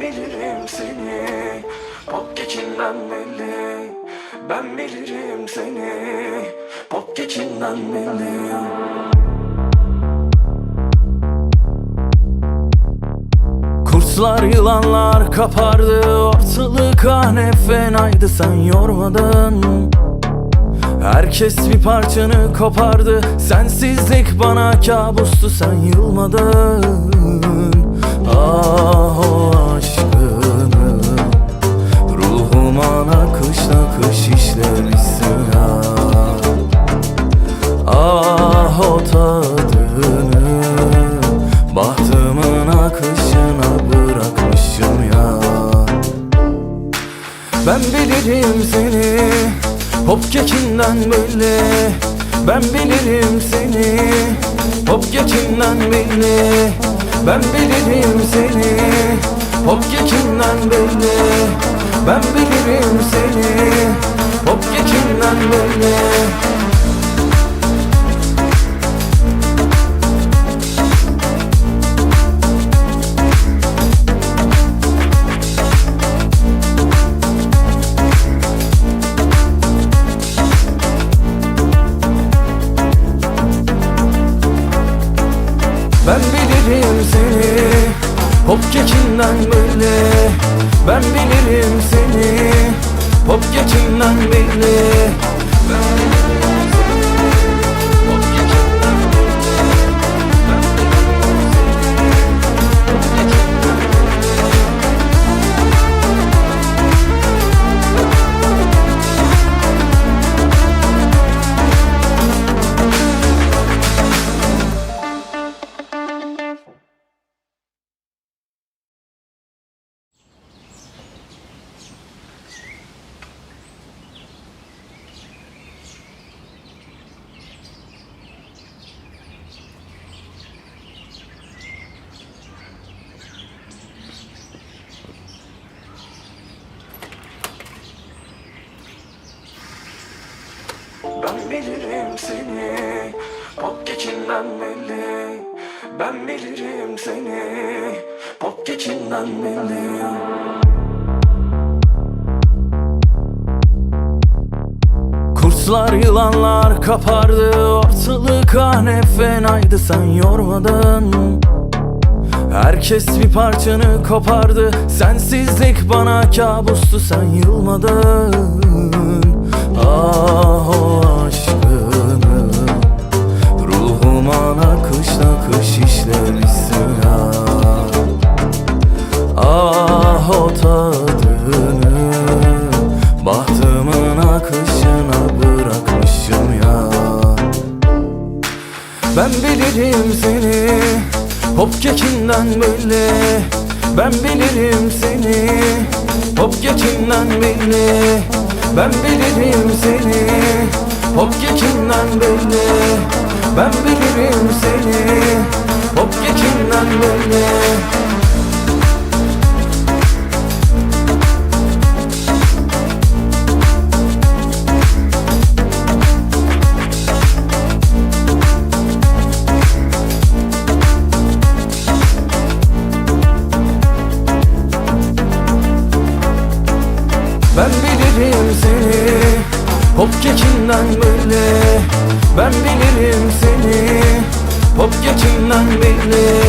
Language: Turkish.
Bilirim seni. Pop geçinden belli. Ben bilirim seni. Pop geçinden belli. Kurtlar yılanlar kapardı. Ortalık ah ne fenaydı. Sen yormadın. Herkes bir parçanı kopardı. Sensizlik bana kabustu. Sen yılmadın ben bilirim seni Hop geçinden böyle Ben bilirim seni Hop geçinden belli. Ben bilirim seni Hop geçinden belli. Ben bilirim seni Hop geçinden belli Ben bilirim seni. Hop geçinden böyle. Ben bilirim seni. Hop geçinden belli. Ben bilirim seni. Pop geçinden belli. Ben bilirim seni. Pop geçinden belli. Kurtlar yılanlar kapardı Ortalık ah ne fenaydı sen yormadın. Herkes bir parçanı kopardı Sensizlik bana kabustu sen yılmadın bilirim seni Hop geçinden böyle Ben bilirim seni Hop geçinden belli. Ben bilirim seni Hop geçinden belli. Ben bilirim seni Hop geçinden belli Ben bilirim seni. Hop geçinden böyle. Ben bilirim seni. Hop geçinden belli